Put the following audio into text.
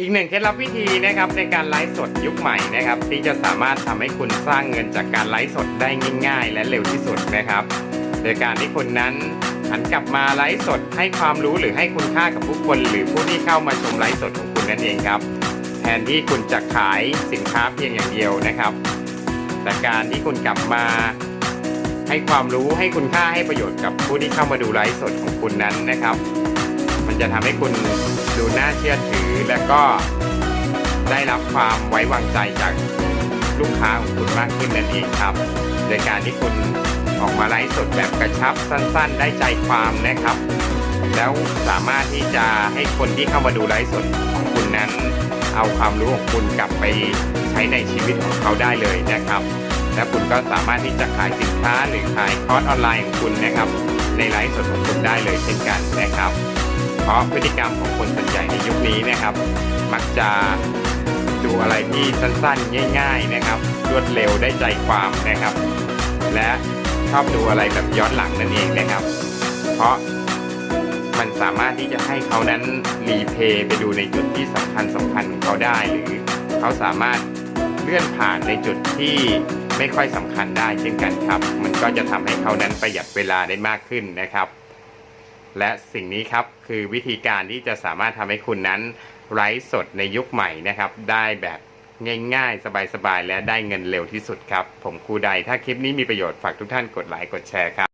อีกหนึ่งเคล็ดลับวิธีนะครับในการไลฟ์สดยุคใหม่นะครับ ที่จะสามารถทำให้คุณสร้างเงินจากการไลฟ์สดได้ง่าย ๆ และเร็วที่สุดนะครับ โดยการที่คุณนั้นหันกลับมาไลฟ์สดให้ความรู้หรือให้คุณค่ากับผู้คน หรือผู้ที่เข้ามาชมไลฟ์สดของคุณนั่นเองครับ แทนที่คุณจะขายสินค้าเพียงอย่างเดียวนะครับแต่การที่คุณกลับมาให้ความรู้ให้คุณค่าให้ประโยชน์กับผู้ที่เข้ามาดูไลฟ์สดของคุณนั้นนะครับ จะทำให้คุณดูน่าเชื่อถือ และก็ได้รับความไว้วางใจจากลูกค้าของคุณมากขึ้นนั่นเองครับ โดยการที่คุณออกมาไลฟ์สดแบบกระชับสั้น ๆ ได้ใจความนะครับ แล้วสามารถที่จะให้คนที่เข้ามาดูไลฟ์สดของคุณนั้น เอาความรู้ของคุณกลับไปใช้ในชีวิตของเขาได้เลยนะครับ และคุณก็สามารถที่จะขายสินค้าหรือขายคอร์สออนไลน์ของคุณนะครับ ในไลฟ์สดของคุณได้เลยเช่นกันนะครับ เพราะพฤติกรรมของคนส่วนใหญ่ในยุคนี้นะครับ มักจะดูอะไรที่สั้นๆ ง่าย ๆนะครับ รวดเร็วได้ใจความนะครับ และชอบดูอะไรแบบย้อนหลังนั่นเองนะครับ เพราะมันสามารถที่จะให้เขานั้นรีเพย์ไปดูในจุดที่สำคัญสำคัญของเขาได้ หรือเขาสามารถเลื่อนผ่านในจุดที่ไม่ค่อยสำคัญได้เช่นกันครับ มันก็จะทำให้เขานั้นประหยัดเวลาได้มากขึ้นนะครับ และสิ่งนี้ครับคือวิธีการที่จะสามารถทำให้คุณนั้นไร้สดในยุคใหม่นะครับ ได้แบบง่ายๆ สบายๆ และได้เงินเร็วที่สุดครับ ผมครูใดถ้าคลิปนี้มีประโยชน์ฝากทุกท่านกดไลค์กดแชร์ครับ